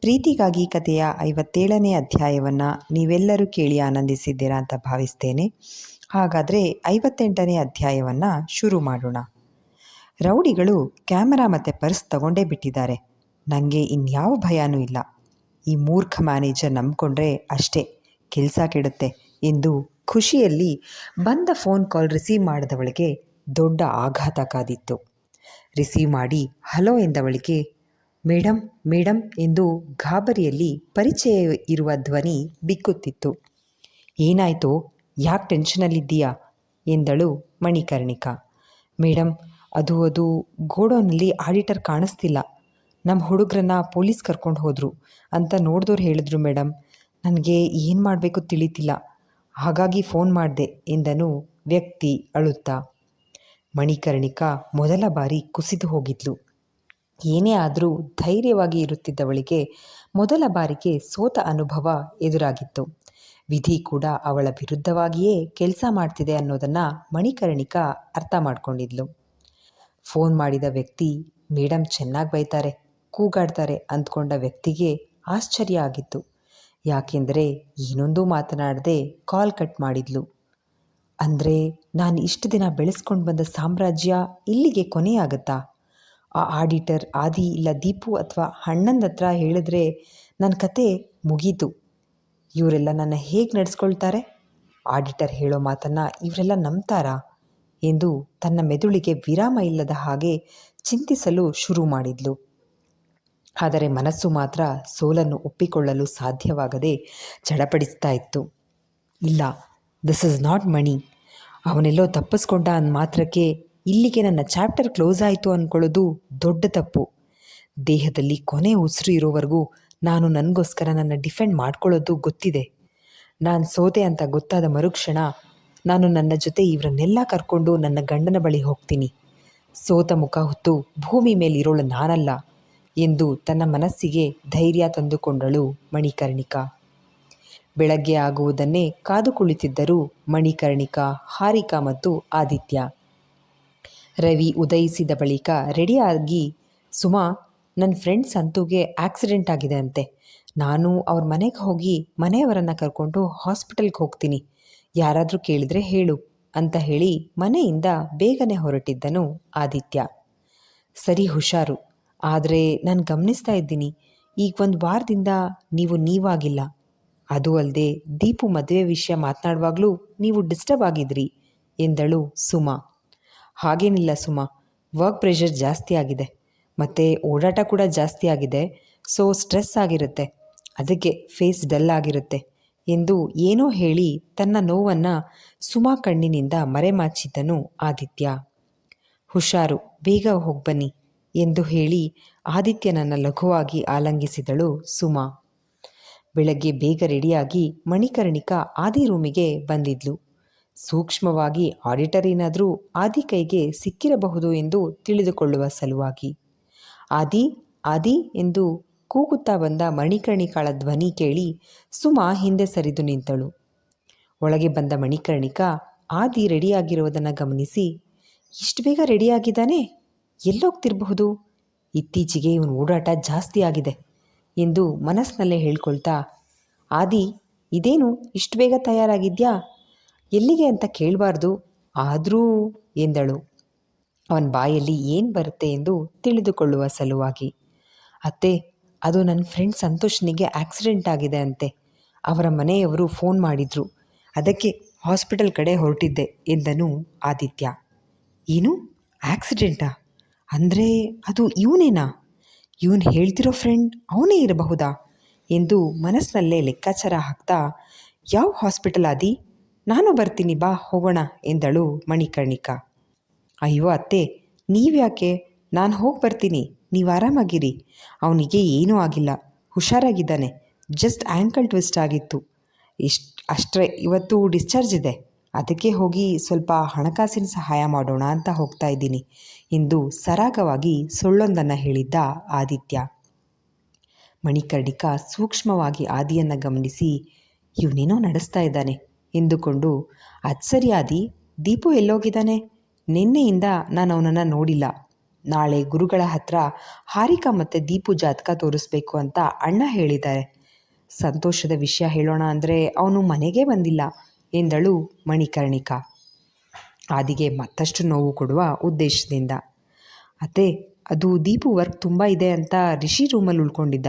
ಪ್ರೀತಿಗಾಗಿ ಕಥೆಯ ಐವತ್ತೇಳನೇ ಅಧ್ಯಾಯವನ್ನು ನೀವೆಲ್ಲರೂ ಕೇಳಿ ಆನಂದಿಸಿದ್ದೀರಾ ಅಂತ ಭಾವಿಸ್ತೇನೆ. ಹಾಗಾದರೆ ಐವತ್ತೆಂಟನೇ ಅಧ್ಯಾಯವನ್ನು ಶುರು ಮಾಡೋಣ. ರೌಡಿಗಳು ಕ್ಯಾಮರಾ ಮತ್ತು ಪರ್ಸ್ ತಗೊಂಡೇ ಬಿಟ್ಟಿದ್ದಾರೆ. ನನಗೆ ಇನ್ಯಾವ ಭಯನೂ ಇಲ್ಲ. ಈ ಮೂರ್ಖ ಮ್ಯಾನೇಜರ್ ನಂಬಿಕೊಂಡ್ರೆ ಅಷ್ಟೇ. ಕೆಲಸ ಕೆಡುತ್ತೆ ಎಂದು ಖುಷಿಯಲ್ಲಿ ಬಂದ ಫೋನ್ ಕಾಲ್ ರಿಸೀವ್ ಮಾಡಿದವಳಿಗೆ ದೊಡ್ಡ ಆಘಾತ ಕಾದಿತ್ತು. ರಿಸೀವ್ ಮಾಡಿ ಹಲೋ ಎಂದವಳಿಗೆ ಮೇಡಮ್ ಮೇಡಮ್ ಎಂದು ಗಾಬರಿಯಲ್ಲಿ ಪರಿಚಯ ಇರುವ ಧ್ವನಿ ಬಿಕ್ಕುತ್ತಿತ್ತು. ಏನಾಯಿತು? ಯಾಕೆ ಟೆನ್ಷನಲ್ಲಿದ್ದೀಯಾ? ಎಂದಳು ಮಣಿಕರ್ಣಿಕಾ. ಮೇಡಮ್ ಅದು ಅದು ಗೋಡೌನಲ್ಲಿ ಆಡಿಟರ್ ಕಾಣಿಸ್ತಿಲ್ಲ. ನಮ್ಮ ಹುಡುಗರನ್ನ ಪೊಲೀಸ್ ಕರ್ಕೊಂಡು ಹೋದರು ಅಂತ ನೋಡಿದವ್ರು ಹೇಳಿದ್ರು ಮೇಡಮ್ ನನಗೆ ಏನು ಮಾಡಬೇಕು ತಿಳಿತಿಲ್ಲ. ಹಾಗಾಗಿ ಫೋನ್ ಮಾಡಿದೆ ಎಂದನು ವ್ಯಕ್ತಿ ಅಳುತ್ತಾ. ಮಣಿಕರ್ಣಿಕಾ ಮೊದಲ ಬಾರಿ ಕುಸಿದು ಹೋಗಿದ್ಲು. ಏನೇ ಆದರೂ ಧೈರ್ಯವಾಗಿ ಇರುತ್ತಿದ್ದವಳಿಗೆ ಮೊದಲ ಬಾರಿಗೆ ಸೋತ ಅನುಭವ ಎದುರಾಗಿತ್ತು. ವಿಧಿ ಕೂಡ ಅವಳ ವಿರುದ್ಧವಾಗಿಯೇ ಕೆಲಸ ಮಾಡ್ತಿದೆ ಅನ್ನೋದನ್ನು ಮಣಿಕರ್ಣಿಕಾ ಅರ್ಥ ಮಾಡಿಕೊಂಡಿದ್ಲು. ಫೋನ್ ಮಾಡಿದ ವ್ಯಕ್ತಿ ಮೇಡಮ್ ಚೆನ್ನಾಗಿ ಬೈತಾರೆ, ಕೂಗಾಡ್ತಾರೆ ಅಂದ್ಕೊಂಡ ವ್ಯಕ್ತಿಗೆ ಆಶ್ಚರ್ಯ ಆಗಿತ್ತು. ಯಾಕೆಂದರೆ ಏನೊಂದೂ ಮಾತನಾಡದೆ ಕಾಲ್ ಕಟ್ ಮಾಡಿದ್ಲು. ಅಂದರೆ, ನಾನು ಇಷ್ಟು ದಿನ ಬೆಳೆಸ್ಕೊಂಡು ಬಂದ ಸಾಮ್ರಾಜ್ಯ ಇಲ್ಲಿಗೆ ಕೊನೆಯಾಗತ್ತಾ? ಆ ಆಡಿಟರ್ ಆದಿ ಇಲ್ಲ ದೀಪು ಅಥವಾ ಹಣ್ಣಂದತ್ರ ಹೇಳಿದ್ರೆ ನನ್ನ ಕತೆ ಮುಗೀತು. ಇವರೆಲ್ಲ ನನ್ನ ಹೇಗೆ ನಡೆಸ್ಕೊಳ್ತಾರೆ? ಆಡಿಟರ್ ಹೇಳೋ ಮಾತನ್ನು ಇವರೆಲ್ಲ ನಂಬ್ತಾರಾ? ಎಂದು ತನ್ನ ಮೆದುಳಿಗೆ ವಿರಾಮ ಇಲ್ಲದ ಹಾಗೆ ಚಿಂತಿಸಲು ಶುರು ಮಾಡಿದ್ಲು. ಆದರೆ ಮನಸ್ಸು ಮಾತ್ರ ಸೋಲನ್ನು ಒಪ್ಪಿಕೊಳ್ಳಲು ಸಾಧ್ಯವಾಗದೆ ಚಡಪಡಿಸ್ತಾ ಇತ್ತು. ಇಲ್ಲ ದಿಸ್ ಇಸ್ ನಾಟ್ ಮಣಿ ಅವನೆಲ್ಲೋ ತಪ್ಪಿಸ್ಕೊಂಡ ಅಂದ ಮಾತ್ರಕ್ಕೆ ಇಲ್ಲಿಗೆ ನನ್ನ ಚಾಪ್ಟರ್ ಕ್ಲೋಸ್ ಆಯಿತು ಅಂದ್ಕೊಳ್ಳೋದು ದೊಡ್ಡ ತಪ್ಪು. ದೇಹದಲ್ಲಿ ಕೊನೆ ಉಸಿರು ಇರೋವರೆಗೂ ನಾನು ನನಗೋಸ್ಕರ ನನ್ನ ಡಿಫೆಂಡ್ ಮಾಡ್ಕೊಳ್ಳೋದು ಗೊತ್ತಿದೆ. ನಾನು ಸೋತೆ ಅಂತ ಗೊತ್ತಾದ ಮರುಕ್ಷಣ ನಾನು ನನ್ನ ಜೊತೆ ಇವರನ್ನೆಲ್ಲ ಕರ್ಕೊಂಡು ನನ್ನ ಗಂಡನ ಬಳಿ ಹೋಗ್ತೀನಿ. ಸೋತ ಮುಖ ಹೊತ್ತು ಭೂಮಿ ಮೇಲಿರೋಳು ನಾನಲ್ಲ ಎಂದು ತನ್ನ ಮನಸ್ಸಿಗೆ ಧೈರ್ಯ ತಂದುಕೊಂಡಳು ಮಣಿಕರ್ಣಿಕಾ. ಬೆಳಗ್ಗೆ ಆಗುವುದನ್ನೇ ಕಾದು ಕುಳಿತಿದ್ದರು ಮಣಿಕರ್ಣಿಕಾ, ಹಾರಿಕಾ ಮತ್ತು ಆದಿತ್ಯ ರವಿ ಉದಯಿಸಿದ ಬಳಿಕ ರೆಡಿಯಾಗಿ, ಸುಮಾ ನನ್ನ ಫ್ರೆಂಡ್ ಸಂತುಗೆ ಆಕ್ಸಿಡೆಂಟ್ ಆಗಿದೆ ಅಂತೆ. ನಾನು ಅವ್ರ ಮನೆಗೆ ಹೋಗಿ ಮನೆಯವರನ್ನು ಕರ್ಕೊಂಡು ಹಾಸ್ಪಿಟಲ್ಗೆ ಹೋಗ್ತೀನಿ. ಯಾರಾದರೂ ಕೇಳಿದರೆ ಹೇಳು ಅಂತ ಹೇಳಿ ಮನೆಯಿಂದ ಬೇಗನೆ ಹೊರಟಿದ್ದನು ಆದಿತ್ಯ. ಸರಿ, ಹುಷಾರು. ಆದರೆ ನಾನು ಗಮನಿಸ್ತಾ ಇದ್ದೀನಿ. ಈಗ ಒಂದು ವಾರದಿಂದ ನೀವು ನೀವಾಗಿಲ್ಲ. ಅದು ಅಲ್ಲದೆ ದೀಪು ಮದುವೆ ವಿಷಯ ಮಾತನಾಡುವಾಗಲೂ ನೀವು ಡಿಸ್ಟರ್ಬ್ ಆಗಿದ್ರಿ ಎಂದಳು ಸುಮಾ. ಹಾಗೇನಿಲ್ಲ ಸುಮಾ. ವರ್ಕ್ ಪ್ರೆಷರ್ ಜಾಸ್ತಿ ಆಗಿದೆ. ಮತ್ತು ಓಡಾಟ ಕೂಡ ಜಾಸ್ತಿ ಆಗಿದೆ. ಸೊ ಸ್ಟ್ರೆಸ್ ಆಗಿರುತ್ತೆ. ಅದಕ್ಕೆ ಫೇಸ್ ಡಲ್ ಆಗಿರುತ್ತೆ. ಎಂದು ಏನೋ ಹೇಳಿ ತನ್ನ ನೋವನ್ನು ಸುಮಾ ಕಣ್ಣಿನಿಂದ ಮರೆಮಾಚಿದ್ದನು ಆದಿತ್ಯ. ಹುಷಾರು, ಬೇಗ ಹೋಗ್ಬನ್ನಿ ಎಂದು ಹೇಳಿ ಆದಿತ್ಯನನ್ನು ಲಘುವಾಗಿ ಆಲಂಗಿಸಿದಳು ಸುಮಾ. ಬೆಳಗ್ಗೆ ಬೇಗ ರೆಡಿಯಾಗಿ ಮಣಿಕರ್ಣಿಕಾ ಆದಿ ರೂಮಿಗೆ ಬಂದಿದ್ಲು. ಸೂಕ್ಷ್ಮವಾಗಿ ಆಡಿಟರ್ ಏನಾದರೂ ಆದಿ ಕೈಗೆ ಸಿಕ್ಕಿರಬಹುದು ಎಂದು ತಿಳಿದುಕೊಳ್ಳುವ ಸಲುವಾಗಿ. ಆದಿ ಆದಿ ಎಂದು ಕೂಗುತ್ತಾ ಬಂದ ಮಣಿಕರ್ಣಿಕಾಳ ಧ್ವನಿ ಕೇಳಿ ಸುಮಾ ಹಿಂದೆ ಸರಿದು ನಿಂತಳು. ಒಳಗೆ ಬಂದ ಮಣಿಕರ್ಣಿಕಾ ಆದಿ ರೆಡಿಯಾಗಿರುವುದನ್ನು ಗಮನಿಸಿ, ಇಷ್ಟು ಬೇಗ ರೆಡಿಯಾಗಿದ್ದಾನೆ? ಎಲ್ಲೋಗ್ತಿರಬಹುದು? ಇತ್ತೀಚೆಗೆ ಇವನು ಓಡಾಟ ಜಾಸ್ತಿ ಆಗಿದೆ ಎಂದು ಮನಸ್ಸಿನಲ್ಲೇ ಹೇಳ್ಕೊಳ್ತಾ, ಆದಿ, ಇದೇನು ಇಷ್ಟು ಬೇಗ ತಯಾರಾಗಿದ್ಯಾ? ಎಲ್ಲಿಗೆ ಅಂತ ಕೇಳಬಾರ್ದು. ಆದರೂ ಎಂದಳು. ಅವನ ಬಾಯಲ್ಲಿ ಏನು ಬರುತ್ತೆ ಎಂದು ತಿಳಿದುಕೊಳ್ಳುವ ಸಲುವಾಗಿ. ಅತ್ತೆ, ಅದು ನನ್ನ ಫ್ರೆಂಡ್ ಸಂತೋಷನಿಗೆ ಆಕ್ಸಿಡೆಂಟ್ ಆಗಿದೆ ಅಂತೆ. ಅವರ ಮನೆಯವರು ಫೋನ್ ಮಾಡಿದರು. ಅದಕ್ಕೆ ಹಾಸ್ಪಿಟಲ್ ಕಡೆ ಹೊರಟಿದ್ದೆ ಎಂದನು ಆದಿತ್ಯ. ಏನು? ಆಕ್ಸಿಡೆಂಟಾ? ಅಂದರೆ ಅದು ಇವನೇನಾ? ಇವನು ಹೇಳ್ತಿರೋ ಫ್ರೆಂಡ್ ಅವನೇ ಇರಬಹುದಾ? ಎಂದು ಮನಸ್ಸಿನಲ್ಲೇ ಲೆಕ್ಕಾಚಾರ ಹಾಕ್ತಾ, ಯಾವ ಹಾಸ್ಪಿಟಲ್ ಆದಿ? ನಾನು ಬರ್ತೀನಿ, ಬಾ, ಹೋಗೋಣ ಎಂದಳು ಮಣಿಕರ್ಣಿಕಾ. ಅಯ್ಯೋ ಅತ್ತೆ, ನೀವ್ಯಾಕೆ? ನಾನು ಹೋಗಿ ಬರ್ತೀನಿ, ನೀವು ಆರಾಮಾಗಿರಿ. ಅವನಿಗೆ ಏನೂ ಆಗಿಲ್ಲ, ಹುಷಾರಾಗಿದ್ದಾನೆ, ಜಸ್ಟ್ ಆ್ಯಂಕಲ್ ಟ್ವಿಸ್ಟ್ ಆಗಿತ್ತು. ಇಷ್ಟು ಅಷ್ಟೇ ಇವತ್ತು ಡಿಸ್ಚಾರ್ಜ್ ಇದೆ, ಅದಕ್ಕೆ ಹೋಗಿ ಸ್ವಲ್ಪ ಹಣಕಾಸಿನ ಸಹಾಯ ಮಾಡೋಣ ಅಂತ ಹೋಗ್ತಾ ಇದ್ದೀನಿ ಎಂದು ಸರಾಗವಾಗಿ ಸುಳ್ಳೊಂದನ್ನು ಹೇಳಿದ್ದ ಆದಿತ್ಯ. ಮಣಿಕರ್ಣಿಕಾ ಸೂಕ್ಷ್ಮವಾಗಿ ಆದಿಯನ್ನು ಗಮನಿಸಿ, ಇವನೇನೋ ನಡೆಸ್ತಾ ಇದ್ದಾನೆ ಎಂದುಕೊಂಡು ಅದು ದೀಪು ಎಲ್ಲೋಗಿದ್ದಾನೆ? ನಿನ್ನೆಯಿಂದ ನಾನು ಅವನನ್ನು ನೋಡಿಲ್ಲ. ನಾಳೆ ಗುರುಗಳ ಹತ್ರ ಹಾರಿಕಾ ಮತ್ತು ದೀಪು ಜಾತಕ ತೋರಿಸ್ಬೇಕು ಅಂತ ಅಣ್ಣ ಹೇಳಿದ್ದಾರೆ. ಸಂತೋಷದ ವಿಷಯ ಹೇಳೋಣ ಅಂದರೆ ಅವನು ಮನೆಗೆ ಬಂದಿಲ್ಲ, ಎಂದಳು ಮಣಿಕರ್ಣಿಕಾ. ಆದಿಗೆ ಮತ್ತಷ್ಟು ನೋವು ಕೊಡುವ ಉದ್ದೇಶದಿಂದ. ಅತ್ತೆ, ಅದು ದೀಪು ವರ್ಕ್ ತುಂಬ ಇದೆ ಅಂತ ರಿಷಿ ರೂಮಲ್ಲಿ ಉಳ್ಕೊಂಡಿದ್ದ.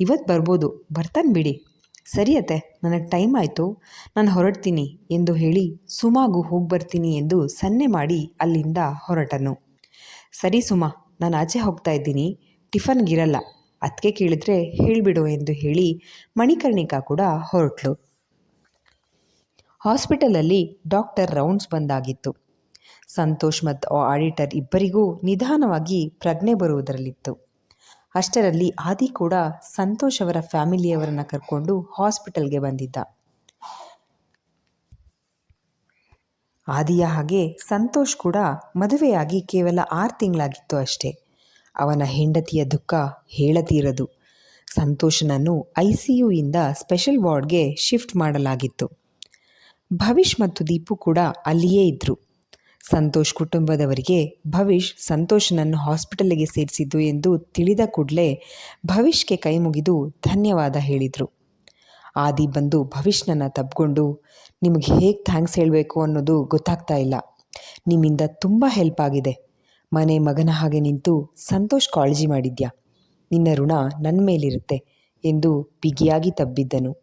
ಇವತ್ತು ಬರ್ಬೋದು. ಬರ್ತಾನೆ ಬಿಡಿ. ಸರಿ ಅತ್ತೆ, ನನಗೆ ಟೈಮ್ ಆಯಿತು. ನಾನು ಹೊರಡ್ತೀನಿ ಎಂದು ಹೇಳಿ ಸುಮಾಗು ಹೋಗಿ ಬರ್ತೀನಿ ಎಂದು ಸನ್ನೆ ಮಾಡಿ ಅಲ್ಲಿಂದ ಹೊರಟನು. ಸರಿ ಸುಮಾ, ನಾನು ಆಚೆ ಹೋಗ್ತಾ ಇದ್ದೀನಿ. ಟಿಫನ್ಗಿರಲ್ಲ ಅದಕ್ಕೆ ಕೇಳಿದ್ರೆ ಹೇಳಿಬಿಡು ಎಂದು ಹೇಳಿ ಮಣಿಕರ್ಣಿಕಾ ಕೂಡ ಹೊರಟ್ಲು. ಹಾಸ್ಪಿಟಲಲ್ಲಿ ಡಾಕ್ಟರ್ ರೌಂಡ್ಸ್ ಬಂದಾಗಿತ್ತು. ಸಂತೋಷ್ ಮತ್ತು ಆಡಿಟರ್ ಇಬ್ಬರಿಗೂ ನಿಧಾನವಾಗಿ ಪ್ರಜ್ಞೆ ಬರುವುದರಲ್ಲಿತ್ತು. ಅಷ್ಟರಲ್ಲಿ ಆದಿ ಕೂಡ ಸಂತೋಷ್ ಅವರ ಫ್ಯಾಮಿಲಿಯವರನ್ನು ಕರ್ಕೊಂಡು ಹಾಸ್ಪಿಟಲ್ಗೆ ಬಂದಿದ್ದ. ಆದಿಯ ಹಾಗೆ ಸಂತೋಷ್ ಕೂಡ ಮದುವೆಯಾಗಿ ಕೇವಲ ಆರು ತಿಂಗಳಾಗಿತ್ತು ಅಷ್ಟೇ. ಅವನ ಹೆಂಡತಿಯ ದುಃಖ ಹೇಳತೀರದು. ಸಂತೋಷನನ್ನು ಐ ಸಿ ಯುಯಿಂದ ಸ್ಪೆಷಲ್ ವಾರ್ಡ್ಗೆ ಶಿಫ್ಟ್ ಮಾಡಲಾಗಿತ್ತು. ಭವಿಷ್ ಮತ್ತು ದೀಪು ಕೂಡ ಅಲ್ಲಿಯೇ ಇದ್ದರು ಸಂತೋಷ್ ಕುಟುಂಬದವರಿಗೆ ಭವಿಷ್ ಸಂತೋಷನನ್ನು ಹಾಸ್ಪಿಟಲ್ಗೆ ಸೇರಿಸಿದ್ದು ಎಂದು ತಿಳಿದ ಕೂಡಲೇ ಭವಿಷ್ಗೆ ಕೈ ಮುಗಿದು ಧನ್ಯವಾದ ಹೇಳಿದರು. ಆದಿ ಬಂದು ಭವಿಷ್ಣನ ತಬ್ಕೊಂಡು ನಿಮಗೆ ಹೇಗೆ ಥ್ಯಾಂಕ್ಸ್ ಹೇಳಬೇಕು ಅನ್ನೋದು ಗೊತ್ತಾಗ್ತಾ ಇಲ್ಲ. ನಿಮ್ಮಿಂದ ತುಂಬ ಹೆಲ್ಪ್ ಆಗಿದೆ. ಮನೆ ಮಗನ ಹಾಗೆ ನಿಂತು ಸಂತೋಷ್ ಕಾಳಜಿ ಮಾಡಿದ್ಯಾ? ನಿನ್ನ ಋಣ ನನ್ನ ಮೇಲಿರುತ್ತೆ ಎಂದು ಬಿಗಿಯಾಗಿ ತಬ್ಬಿದ್ದನು.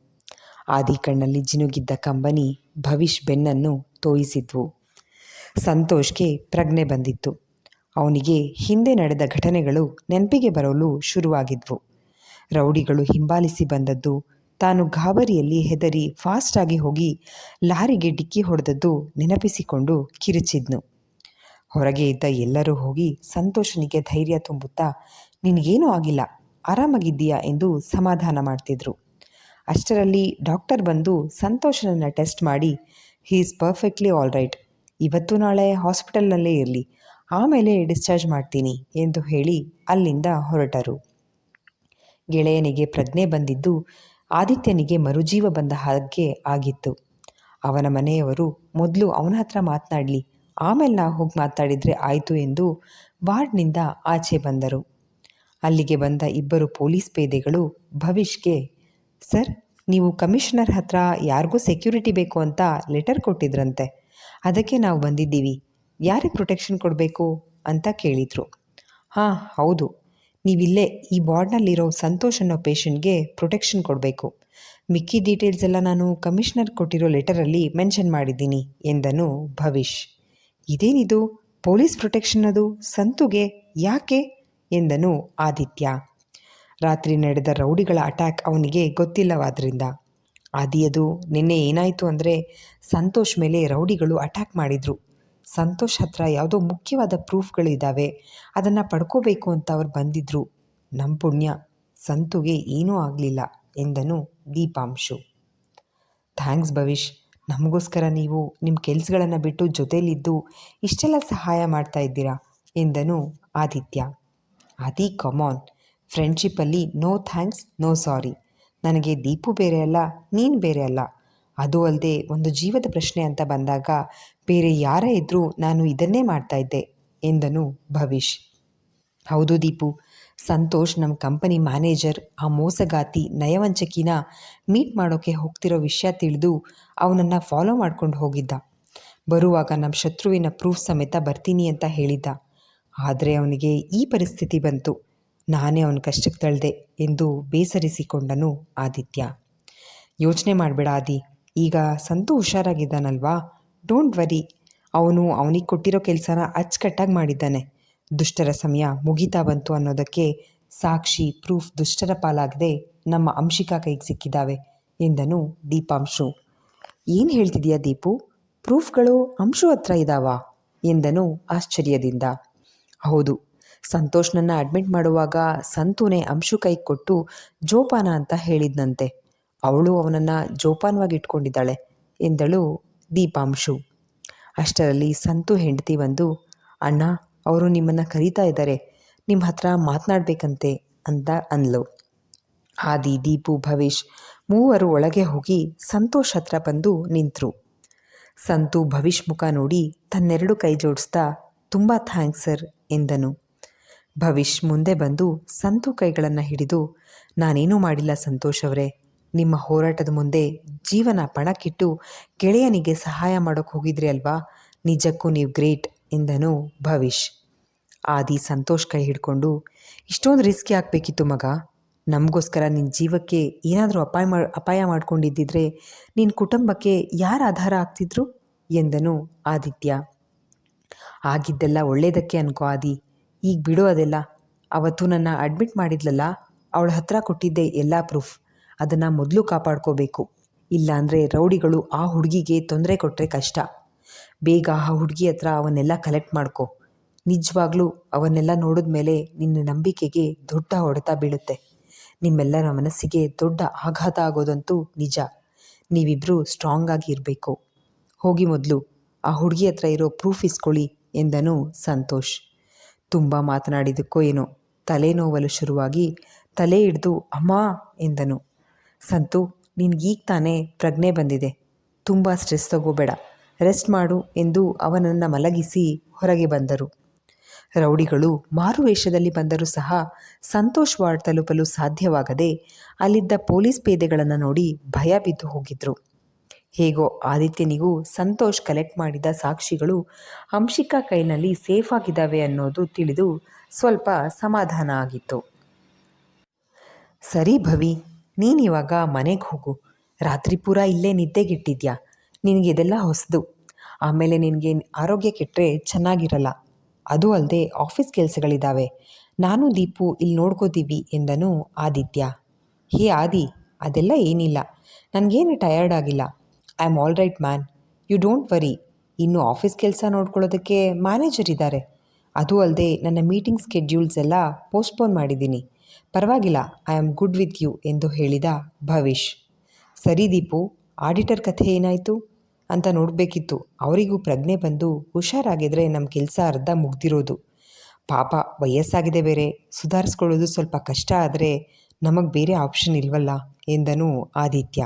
ಆದಿ ಕಣ್ಣಲ್ಲಿ ಜಿನುಗಿದ್ದ ಕಂಬನಿ ಭವಿಷ್ ಬೆನ್ನನ್ನು ತೋಯಿಸಿದ್ವು. ಸಂತೋಷ್ಗೆ ಪ್ರಜ್ಞೆ ಬಂದಿತ್ತು. ಅವನಿಗೆ ಹಿಂದೆ ನಡೆದ ಘಟನೆಗಳು ನೆನಪಿಗೆ ಬರಲು ಶುರುವಾಗಿದ್ವು. ರೌಡಿಗಳು ಹಿಂಬಾಲಿಸಿ ಬಂದದ್ದು, ತಾನು ಗಾಬರಿಯಲ್ಲಿ ಹೆದರಿ ಫಾಸ್ಟಾಗಿ ಹೋಗಿ ಲಾರಿಗೆ ಡಿಕ್ಕಿ ಹೊಡೆದದ್ದು ನೆನಪಿಸಿಕೊಂಡು ಕಿರುಚಿದ್ನು. ಹೊರಗೆ ಇದ್ದ ಎಲ್ಲರೂ ಹೋಗಿ ಸಂತೋಷನಿಗೆ ಧೈರ್ಯ ತುಂಬುತ್ತಾ, ನಿನಗೇನೂ ಆಗಿಲ್ಲ, ಆರಾಮಾಗಿದ್ದೀಯಾ? ಎಂದು ಸಮಾಧಾನ ಮಾಡ್ತಿದ್ರು. ಅಷ್ಟರಲ್ಲಿ ಡಾಕ್ಟರ್ ಬಂದು ಸಂತೋಷನನ್ನು ಟೆಸ್ಟ್ ಮಾಡಿ he is perfectly all right ಇವತ್ತು ನಾಳೆ ಹಾಸ್ಪಿಟಲ್ನಲ್ಲೇ ಇರಲಿ. ಆಮೇಲೆ ಡಿಸ್ಚಾರ್ಜ್ ಮಾಡ್ತೀನಿ ಎಂದು ಹೇಳಿ ಅಲ್ಲಿಂದ ಹೊರಟರು. ಗೆಳೆಯನಿಗೆ ಪ್ರಜ್ಞೆ ಬಂದಿದ್ದು ಆದಿತ್ಯನಿಗೆ ಮರುಜೀವ ಬಂದ ಹಾಗೆ ಆಗಿತ್ತು. ಅವನ ಮನೆಯವರು, ಮೊದಲು ಅವನ ಹತ್ರ ಮಾತನಾಡಲಿ. ಆಮೇಲೆ ನಾವು ಹೋಗಿ ಮಾತಾಡಿದರೆ ಆಯಿತು ಎಂದು ವಾರ್ಡ್ನಿಂದ ಆಚೆ ಬಂದರು. ಅಲ್ಲಿಗೆ ಬಂದ ಇಬ್ಬರು ಪೊಲೀಸ್ ಪೇದೆಗಳು ಭವಿಷ್ಗೆ, ಸರ್, ನೀವು ಕಮಿಷನರ್ ಹತ್ರ ಯಾರಿಗೂ ಸೆಕ್ಯೂರಿಟಿ ಬೇಕು ಅಂತ ಲೆಟರ್ ಕೊಟ್ಟಿದ್ರಂತೆ. ಅದಕ್ಕೆ ನಾವು ಬಂದಿದ್ದೀವಿ. ಯಾರಿಗೆ ಪ್ರೊಟೆಕ್ಷನ್ ಕೊಡಬೇಕು ಅಂತ ಕೇಳಿದರು. ಹಾಂ, ಹೌದು. ನೀವಿಲ್ಲೇ ಈ ವಾರ್ಡ್ನಲ್ಲಿರೋ ಸಂತೋಷ್ ಅನ್ನೋ ಪೇಷಂಟ್ಗೆ ಪ್ರೊಟೆಕ್ಷನ್ ಕೊಡಬೇಕು. ಮಿಕ್ಕಿ ಡೀಟೇಲ್ಸ್ ಎಲ್ಲ ನಾನು ಕಮಿಷನರ್ ಕೊಟ್ಟಿರೋ ಲೆಟರಲ್ಲಿ ಮೆನ್ಷನ್ ಮಾಡಿದ್ದೀನಿ ಎಂದನು ಭವಿಷ್ ಇದೇನಿದು? ಪೊಲೀಸ್ ಪ್ರೊಟೆಕ್ಷನ್ ಅದು? ಸಂತುಗೆ ಯಾಕೆ? ಎಂದನು ಆದಿತ್ಯ. ರಾತ್ರಿ ನಡೆದ ರೌಡಿಗಳ ಅಟ್ಯಾಕ್ ಅವನಿಗೆ ಗೊತ್ತಿಲ್ಲವಾದ್ರಿಂದ. ಆದಿಯದು ನಿನ್ನೆ ಏನಾಯಿತು ಅಂದರೆ ಸಂತೋಷ್ ಮೇಲೆ ರೌಡಿಗಳು ಅಟ್ಯಾಕ್ ಮಾಡಿದರು. ಸಂತೋಷ್ ಹತ್ರ ಯಾವುದೋ ಮುಖ್ಯವಾದ ಪ್ರೂಫ್ಗಳಿದ್ದಾವೆ ಅದನ್ನು ಪಡ್ಕೋಬೇಕು ಅಂತ ಅವ್ರು ಬಂದಿದ್ರು. ನಮ್ಮ ಪುಣ್ಯ, ಸಂತುಗೆ ಏನೂ ಆಗಲಿಲ್ಲ ಎಂದನು ದೀಪಾಂಶು. ಥ್ಯಾಂಕ್ಸ್ ಭವಿಷ್ ನಮಗೋಸ್ಕರ ನೀವು ನಿಮ್ಮ ಕೆಲಸಗಳನ್ನು ಬಿಟ್ಟು ಜೊತೆಯಲ್ಲಿದ್ದು ಇಷ್ಟೆಲ್ಲ ಸಹಾಯ ಮಾಡ್ತಾ ಇದ್ದೀರಾ ಎಂದನು ಆದಿತ್ಯ. ಆದಿ ಕಮಾನ್ ಫ್ರೆಂಡ್ಶಿಪ್ಪಲ್ಲಿ ನೋ ಥ್ಯಾಂಕ್ಸ್ ನೋ ಸಾರಿ ನನಗೆ ದೀಪು ಬೇರೆ ಅಲ್ಲ, ನೀನು ಬೇರೆ ಅಲ್ಲ. ಅದು ಅಲ್ಲದೆ ಒಂದು ಜೀವದ ಪ್ರಶ್ನೆ ಅಂತ ಬಂದಾಗ, ಬೇರೆ ಯಾರ ಇದ್ದರೂ ನಾನು ಇದನ್ನೇ ಮಾಡ್ತಾ ಇದ್ದೆ ಎಂದನು ಭವಿಷ್. ಹೌದು ದೀಪು, ಸಂತೋಷ್ ನಮ್ಮ ಕಂಪನಿ ಮ್ಯಾನೇಜರ್ ಆ ಮೋಸಗಾತಿ ನಯವಂಚಕಿನ ಮೀಟ್ ಮಾಡೋಕ್ಕೆ ಹೋಗ್ತಿರೋ ವಿಷಯ ತಿಳಿದು ಅವನನ್ನು ಫಾಲೋ ಮಾಡ್ಕೊಂಡು ಹೋಗಿದ್ದ. ಬರುವಾಗ ನಮ್ಮ ಶತ್ರುವಿನ ಪ್ರೂಫ್ ಸಮೇತ ಬರ್ತೀನಿ ಅಂತ ಹೇಳಿದ್ದ. ಆದರೆ ಅವನಿಗೆ ಈ ಪರಿಸ್ಥಿತಿ ಬಂತು. ನಾನೇ ಅವನ ಕಷ್ಟಕ್ಕೆ ತಳ್ದೆ ಎಂದು ಬೇಸರಿಸಿಕೊಂಡನು ಆದಿತ್ಯ. ಯೋಚನೆ ಮಾಡಬೇಡ ಆದಿ, ಈಗ ಸಂತು ಹುಷಾರಾಗಿದ್ದಾನಲ್ವಾ? ಡೋಂಟ್ ವರಿ ಅವನು ಅವನಿಗೆ ಕೊಟ್ಟಿರೋ ಕೆಲಸನ ಅಚ್ಚುಕಟ್ಟಾಗಿ ಮಾಡಿದ್ದಾನೆ. ದುಷ್ಟರ ಸಮಯ ಮುಗಿತಾ ಬಂತು ಅನ್ನೋದಕ್ಕೆ ಸಾಕ್ಷಿ ಪ್ರೂಫ್ ದುಷ್ಟರ ಪಾಲಾಗದೆ ನಮ್ಮ ಅಂಶಿಕಾ ಕೈಗೆ ಸಿಕ್ಕಿದ್ದಾವೆ ಎಂದನು ದೀಪಾಂಶು. ಏನು ಹೇಳ್ತಿದೀಯಾ ದೀಪು? ಪ್ರೂಫ್ಗಳು ಅಂಶು ಹತ್ರ ಇದ್ದಾವಾ ಎಂದನು ಆಶ್ಚರ್ಯದಿಂದ. ಹೌದು ಸಂತೋಷ್ನನ್ನು ಅಡ್ಮಿಟ್ ಮಾಡುವಾಗ ಸಂತೂನೆ ಅಂಶು ಕೈ ಕೊಟ್ಟು ಜೋಪಾನ ಅಂತ ಹೇಳಿದ್ನಂತೆ. ಅವಳು ಅವನನ್ನು ಜೋಪಾನವಾಗಿ ಇಟ್ಕೊಂಡಿದ್ದಾಳೆ ಎಂದಳು ದೀಪಾಂಶು. ಅಷ್ಟರಲ್ಲಿ ಸಂತು ಹೆಂಡತಿ ಬಂದು, ಅಣ್ಣ, ಅವರು ನಿಮ್ಮನ್ನು ಕರೀತಾ ಇದ್ದಾರೆ. ನಿಮ್ಮ ಹತ್ರ ಮಾತನಾಡಬೇಕಂತೆ ಅಂತ ಅಂದ್ಲು. ಆದಿ, ದೀಪು, ಭವೇಶ್ ಮೂವರು ಒಳಗೆ ಹೋಗಿ ಸಂತೋಷ್ ಹತ್ರ ಬಂದು ನಿಂತರು. ಸಂತು ಭವಿಷ್ ಮುಖ ನೋಡಿ ತನ್ನೆರಡು ಕೈ ಜೋಡಿಸ್ತಾ, ತುಂಬ ಥ್ಯಾಂಕ್ಸ್ ಸರ್ ಎಂದನು. ಭವಿಷ್ ಮುಂದೆ ಬಂದು ಸಂತು ಕೈಗಳನ್ನು ಹಿಡಿದು, ನಾನೇನೂ ಮಾಡಿಲ್ಲ ಸಂತೋಷ್ ಅವರೇ. ನಿಮ್ಮ ಹೋರಾಟದ ಮುಂದೆ ಜೀವನ ಪಣಕ್ಕಿಟ್ಟು ಗೆಳೆಯನಿಗೆ ಸಹಾಯ ಮಾಡೋಕೆ ಹೋಗಿದ್ರಿ ಅಲ್ವಾ? ನಿಜಕ್ಕೂ ನೀವು ಗ್ರೇಟ್, ಎಂದನು ಭವಿಷ್ ಆದಿ ಸಂತೋಷ್ ಕೈ ಹಿಡ್ಕೊಂಡು, ಇಷ್ಟೊಂದು ರಿಸ್ಕಿ ಆಗಬೇಕಿತ್ತು ಮಗ? ನಮಗೋಸ್ಕರ ನಿನ್ನ ಜೀವಕ್ಕೆ ಏನಾದರೂ ಅಪಾಯ ಮಾ, ಅಪಾಯ ಮಾಡ್ಕೊಂಡಿದ್ದಿದ್ರೆ ನಿನ್ನ ಕುಟುಂಬಕ್ಕೆ ಯಾರು ಆಧಾರ ಆಗ್ತಿದ್ರು? ಎಂದನು ಆದಿತ್ಯ. ಆಗಿದ್ದೆಲ್ಲ ಒಳ್ಳೆಯದಕ್ಕೆ ಅನ್ಕೋ ಆದಿ. ಈಗ ಬಿಡು ಅದೆಲ್ಲ. ಅವತ್ತು ನನ್ನ ಅಡ್ಮಿಟ್ ಮಾಡಿದ್ಲಲ್ಲ, ಅವಳ ಹತ್ರ ಕೊಟ್ಟಿದ್ದೆ ಎಲ್ಲ ಪ್ರೂಫ್ ಅದನ್ನು ಮೊದಲು ಕಾಪಾಡ್ಕೋಬೇಕು. ಇಲ್ಲಾಂದರೆ ರೌಡಿಗಳು ಆ ಹುಡುಗಿಗೆ ತೊಂದರೆ ಕೊಟ್ಟರೆ ಕಷ್ಟ. ಬೇಗ ಆ ಹುಡುಗಿ ಹತ್ರ ಅವನ್ನೆಲ್ಲ ಕಲೆಕ್ಟ್ ಮಾಡ್ಕೊ. ನಿಜವಾಗ್ಲೂ ಅವನ್ನೆಲ್ಲ ನೋಡಿದ ಮೇಲೆ ನಿನ್ನ ನಂಬಿಕೆಗೆ ದೊಡ್ಡ ಹೊಡೆತ ಬೀಳುತ್ತೆ. ನಿಮ್ಮೆಲ್ಲರ ಮನಸ್ಸಿಗೆ ದೊಡ್ಡ ಆಘಾತ ಆಗೋದಂತೂ ನಿಜ. ನೀವಿಬ್ಬರೂ ಸ್ಟ್ರಾಂಗ್ ಆಗಿ ಇರಬೇಕು. ಹೋಗಿ ಮೊದಲು ಆ ಹುಡುಗಿ ಹತ್ರ ಇರೋ ಪ್ರೂಫ್ ಇಸ್ಕೊಳ್ಳಿ ಎಂದನು ಸಂತೋಷ್. ತುಂಬ ಮಾತನಾಡಿದಕ್ಕೋ ಏನೋ ತಲೆನೋವಲು ಶುರುವಾಗಿ ತಲೆ ಹಿಡಿದು, ಅಮ್ಮ, ಎಂದನು. ಸಂತು ನಿನ್ಗೀಗ ತಾನೇ ಪ್ರಜ್ಞೆ ಬಂದಿದೆ. ತುಂಬ ಸ್ಟ್ರೆಸ್ ತಗೋಬೇಡ. ರೆಸ್ಟ್ ಮಾಡು ಎಂದು ಅವನನ್ನು ಮಲಗಿಸಿ ಹೊರಗೆ ಬಂದರು. ರೌಡಿಗಳು ಮಾರುವೇಷದಲ್ಲಿ ಬಂದರೂ ಸಹ ಸಂತೋಷ್ ವಾರ್ಡ್ ತಲುಪಲು ಸಾಧ್ಯವಾಗದೆ ಅಲ್ಲಿದ್ದ ಪೊಲೀಸ್ ಪೇದೆಗಳನ್ನು ನೋಡಿ ಭಯ ಬಿದ್ದು ಹೋಗಿದ್ರು. ಹೇಗೋ ಆದಿತ್ಯನಿಗೂ ಸಂತೋಷ್ ಕಲೆಕ್ಟ್ ಮಾಡಿದ ಸಾಕ್ಷಿಗಳು ಅಂಶಿಕಾ ಕೈನಲ್ಲಿ ಸೇಫ್ ಆಗಿದ್ದಾವೆ ಅನ್ನೋದು ತಿಳಿದು ಸ್ವಲ್ಪ ಸಮಾಧಾನ ಆಗಿತ್ತು. ಸರಿ ಭವಿ ನೀನಿವಾಗ ಮನೆಗೆ ಹೋಗು. ರಾತ್ರಿ ಪೂರ ಇಲ್ಲೇ ನಿದ್ದೆಗಿಟ್ಟಿದ್ಯಾ? ನಿನಗೆ ಇದೆಲ್ಲ ಹೊಸದು. ಆಮೇಲೆ ನಿನಗೆ ಆರೋಗ್ಯ ಕೆಟ್ಟರೆ ಚೆನ್ನಾಗಿರಲ್ಲ. ಅದು ಅಲ್ಲದೆ ಆಫೀಸ್ ಕೆಲಸಗಳಿದ್ದಾವೆ ನಾನು ದೀಪು ಇಲ್ಲಿ ನೋಡ್ಕೋತೀವಿ ಎಂದನು ಆದಿತ್ಯ. ಹೇ ಆದಿ, ಅದೆಲ್ಲ ಏನಿಲ್ಲ. ನನಗೇನು ಟಯರ್ಡ್ ಆಗಿಲ್ಲ. I am all right man you don't worry ಇನ್ನು ಆಫೀಸ್ ಕೆಲಸ ನೋಡ್ಕೊಳ್ಳೋದಕ್ಕೆ ಮ್ಯಾನೇಜರ್ ಇದ್ದಾರೆ ಅದು ಅಲ್ಲದೆ ನನ್ನ ಮೀಟಿಂಗ್ ಸ್ಕೆಡ್ಯೂಲ್ಸ್ ಎಲ್ಲ ಪೋಸ್ಟ್ಪೋನ್ ಮಾಡಿದ್ದೀನಿ. ಪರವಾಗಿಲ್ಲ I am good with you ಎಂದು ಹೇಳಿದ ಭವಿಷ್ ಸರಿ ದೀಪು ಆಡಿಟರ್ ಕಥೆ ಏನಾಯಿತು? ಅಂತ ನೋಡಬೇಕಿತ್ತು. ಅವರಿಗೂ ಪ್ರಜ್ಞೆ ಬಂದು ಹುಷಾರಾಗಿದ್ರೆ ನಮ್ಮ ಕೆಲಸ ಅರ್ಧ ಮುಗ್ದಿರೋದು. ಪಾಪ, ವಯಸ್ಸಾಗಿದೆ ಬೇರೆ. ಸುಧಾರಿಸ್ಕೊಳ್ಳೋದು ಸ್ವಲ್ಪ ಕಷ್ಟ ಆದರೆ ನಮಗೆ ಬೇರೆ ಆಪ್ಷನ್ ಇಲ್ವಲ್ಲ ಎಂದನು ಆದಿತ್ಯ.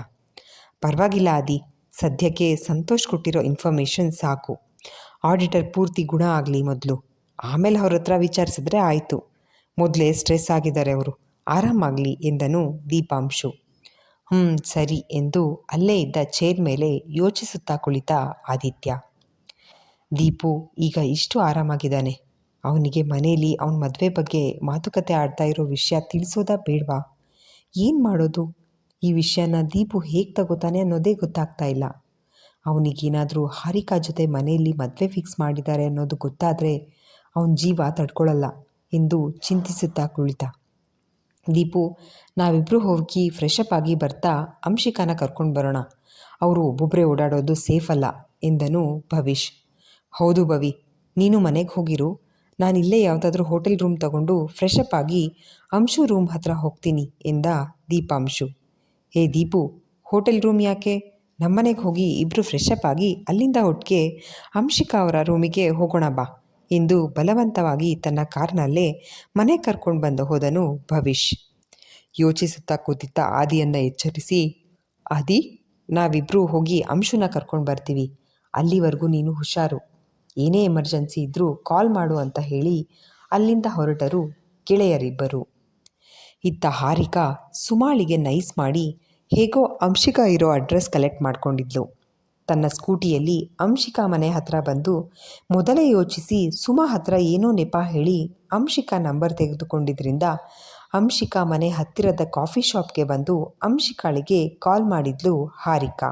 ಪರವಾಗಿಲ್ಲ, ಆದಿ. ಸದ್ಯಕ್ಕೆ ಸಂತೋಷ್ ಕೊಟ್ಟಿರೋ ಇನ್ಫಾರ್ಮೇಷನ್ ಸಾಕು. ಆಡಿಟರ್ ಪೂರ್ತಿ ಗುಣ ಆಗಲಿ ಮೊದಲು. ಆಮೇಲೆ ಅವ್ರ ಹತ್ರ ವಿಚಾರಿಸಿದ್ರೆ ಆಯಿತು. ಮೊದಲೇ ಸ್ಟ್ರೆಸ್ ಆಗಿದ್ದಾರೆ ಅವರು. ಆರಾಮಾಗಲಿ ಎಂದನು ದೀಪಾಂಶು. ಹ್ಞೂ ಸರಿ ಎಂದು ಅಲ್ಲೇ ಇದ್ದ ಚೇರ್ ಮೇಲೆ ಯೋಚಿಸುತ್ತಾ ಕುಳಿತ ಆದಿತ್ಯ. ದೀಪು, ಈಗ ಇಷ್ಟು ಆರಾಮಾಗಿದ್ದಾನೆ. ಅವನಿಗೆ ಮನೆಯಲ್ಲಿ ಅವನ ಮದುವೆ ಬಗ್ಗೆ ಮಾತುಕತೆ ಆಡ್ತಾ ಇರೋ ವಿಷಯ ತಿಳಿಸೋದಾ ಬೇಡವಾ? ಏನು ಮಾಡೋದು? ಈ ವಿಷಯನ ದೀಪು ಹೇಗೆ ತಗೋತಾನೆ ಅನ್ನೋದೇ ಗೊತ್ತಾಗ್ತಾ ಇಲ್ಲ. ಅವನಿಗೇನಾದರೂ ಹಾರಿಕಾ ಜೊತೆ ಮನೆಯಲ್ಲಿ ಮದುವೆ ಫಿಕ್ಸ್ ಮಾಡಿದ್ದಾರೆ ಅನ್ನೋದು ಗೊತ್ತಾದರೆ ಅವನ ಜೀವ ತಡ್ಕೊಳ್ಳಲ್ಲ ಎಂದು ಚಿಂತಿಸುತ್ತಾ ಕುಳಿತ. ದೀಪು ನಾವಿಬ್ಬರು ಹೋಗಿ ಫ್ರೆಶ್ ಅಪ್ ಆಗಿ ಬರ್ತಾ ಅಂಶಿಕಾನ ಕರ್ಕೊಂಡು ಬರೋಣ. ಅವರು ಒಬ್ಬೊಬ್ಬರೇ ಓಡಾಡೋದು ಸೇಫ್ ಅಲ್ಲ ಎಂದನು ಭವಿಷ್ ಹೌದು ಭವಿ, ನೀನು ಮನೆಗೆ ಹೋಗಿರು. ನಾನು ಇಲ್ಲೇ ಯಾವುದಾದ್ರೂ ಹೋಟೆಲ್ ರೂಮ್ ತಗೊಂಡು ಫ್ರೆಶ್ ಆಗಿ ಅಂಶು ರೂಮ್ ಹತ್ರ ಹೋಗ್ತೀನಿ ಎಂದ Deepanshu. Hey Deepu, hotel room ಯಾಕೆ? ನಮ್ಮನೆಗೆ ಹೋಗಿ ಇಬ್ಬರು ಫ್ರೆಶ್ ಅಪ್ ಆಗಿ ಅಲ್ಲಿಂದ ಒಟ್ಟಿಗೆ ಅಂಶಿಕಾ ಅವರ ರೂಮಿಗೆ ಹೋಗೋಣ ಬಾ ಎಂದು ಬಲವಂತವಾಗಿ ತನ್ನ ಕಾರ್ನಲ್ಲೇ ಮನೆ ಕರ್ಕೊಂಡು ಬಂದು ಹೋದನು ಭವಿಷ್ ಯೋಚಿಸುತ್ತಾ ಕೂತಿದ್ದ ಆದಿಯನ್ನು ಎಚ್ಚರಿಸಿ, ಆದಿ ನಾವಿಬ್ಬರೂ ಹೋಗಿ ಅಂಶುನ ಕರ್ಕೊಂಡು ಬರ್ತೀವಿ. ಅಲ್ಲಿವರೆಗೂ ನೀನು ಹುಷಾರು. ಏನೇ ಎಮರ್ಜೆನ್ಸಿ ಇದ್ದರೂ ಕಾಲ್ ಮಾಡು ಅಂತ ಹೇಳಿ ಅಲ್ಲಿಂದ ಹೊರಟರು ಗೆಳೆಯರಿಬ್ಬರು. ಇತ್ತ ಹಾರಿಕಾ ಸುಮಾಳಿಗೆ ನೈಸ್ ಮಾಡಿ ಹೇಗೋ ಅಂಶಿಕಾ ಇರೋ ಅಡ್ರೆಸ್ ಕಲೆಕ್ಟ್ ಮಾಡ್ಕೊಂಡಿದ್ಲು. ತನ್ನ ಸ್ಕೂಟಿಯಲ್ಲಿ ಅಂಶಿಕಾ ಮನೆ ಹತ್ರ ಬಂದು ಮೊದಲೇ ಯೋಚಿಸಿ, ಸುಮಾ ಹತ್ರ ಏನೋ ನೆಪ ಹೇಳಿ ಅಂಶಿಕಾ ನಂಬರ್ ತೆಗೆದುಕೊಂಡಿದ್ರಿಂದ ಅಂಶಿಕಾ ಮನೆ ಹತ್ತಿರದ ಕಾಫಿ ಶಾಪ್ಗೆ ಬಂದು ಅಂಶಿಕಾಳಿಗೆ ಕಾಲ್ ಮಾಡಿದ್ಲು ಹಾರಿಕಾ.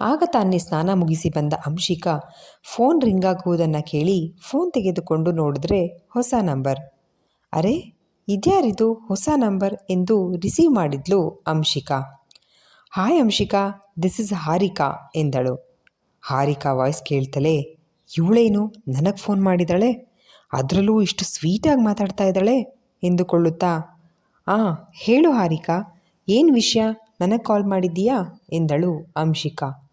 ಆಗ ತಾನೇ ಸ್ನಾನ ಮುಗಿಸಿ ಬಂದ ಅಂಶಿಕಾ ಫೋನ್ ರಿಂಗ್ ಆಗುವುದನ್ನು ಕೇಳಿ ಫೋನ್ ತೆಗೆದುಕೊಂಡು ನೋಡಿದ್ರೆ ಹೊಸ ನಂಬರ್. ಅರೆ ಇದ್ಯಾರಿದು ಹೊಸ ನಂಬರ್ ಎಂದು ರಿಸೀವ್ ಮಾಡಿದ್ಲು Anshika. Hi Anshika this is Harika, ಎಂದಳು. ಹಾರಿಕಾ ವಾಯ್ಸ್ ಕೇಳ್ತಲೇ, ಇವಳೇನು ನನಗೆ ಫೋನ್ ಮಾಡಿದಾಳೆ? ಅದರಲ್ಲೂ ಇಷ್ಟು ಸ್ವೀಟಾಗಿ ಮಾತಾಡ್ತಾ ಇದ್ದಾಳೆ ಎಂದುಕೊಳ್ಳುತ್ತಾ, ಆ, ಹೇಳು ಹಾರಿಕಾ, ಏನು ವಿಷಯ? ನನಗೆ ಕಾಲ್ ಮಾಡಿದ್ದೀಯಾ? ಎಂದಳು ಅಂಶಿಕಾ.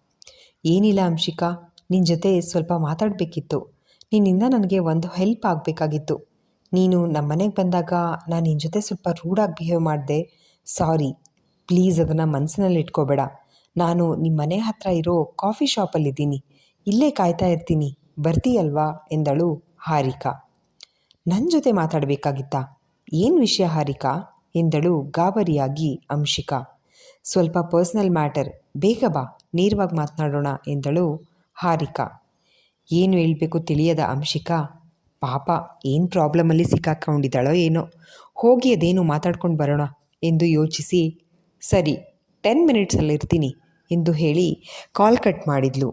ಏನಿಲ್ಲ ಅಂಶಿಕಾ ನಿನ್ನ ಜೊತೆ ಸ್ವಲ್ಪ ಮಾತಾಡಬೇಕಿತ್ತು. ನಿನ್ನಿಂದ ನನಗೆ ಒಂದು ಹೆಲ್ಪ್ ಆಗಬೇಕಾಗಿತ್ತು. ನೀನು ನಮ್ಮ ಮನೆಗೆ ಬಂದಾಗ ನಾನು ನಿನ್ನ ಜೊತೆ ಸ್ವಲ್ಪ ರೂಡಾಗಿ ಬಿಹೇವ್ ಮಾಡಿದೆ. ಸಾರಿ. ಪ್ಲೀಸ್ ಅದನ್ನು ಮನಸ್ಸಿನಲ್ಲಿ ಇಟ್ಕೋಬೇಡ. ನಾನು ನಿಮ್ಮ ಮನೆ ಹತ್ರ ಇರೋ ಕಾಫಿ ಶಾಪಲ್ಲಿದ್ದೀನಿ ಇಲ್ಲೇ ಕಾಯ್ತಾ ಇರ್ತೀನಿ. ಬರ್ತೀಯಲ್ವಾ? ಎಂದಳು ಹಾರಿಕಾ. ನನ್ನ ಜೊತೆ ಮಾತಾಡಬೇಕಾಗಿತ್ತಾ? ಏನು ವಿಷಯ ಹಾರಿಕಾ? ಎಂದಳು ಗಾಬರಿಯಾಗಿ ಅಂಶಿಕಾ. ಸ್ವಲ್ಪ ಪರ್ಸ್ನಲ್ ಮ್ಯಾಟರ್. ಬೇಗ ಬಾ. ನೇರವಾಗಿ ಮಾತನಾಡೋಣ ಎಂದಳು ಹಾರಿಕಾ. ಏನು ಹೇಳಬೇಕು ತಿಳಿಯದ ಅಂಶಿಕಾ? ಪಾಪ, ಏನು ಪ್ರಾಬ್ಲಮಲ್ಲಿ ಸಿಕ್ಕಾಕೊಂಡಿದ್ದಾಳೋ ಏನೋ. ಹೋಗಿ ಅದೇನು ಮಾತಾಡ್ಕೊಂಡು ಬರೋಣ ಎಂದು ಯೋಚಿಸಿ, ಸರಿ ಟೆನ್ ಮಿನಿಟ್ಸಲ್ಲಿ ಇರ್ತೀನಿ ಎಂದು ಹೇಳಿ ಕಾಲ್ ಕಟ್ ಮಾಡಿದ್ಲು.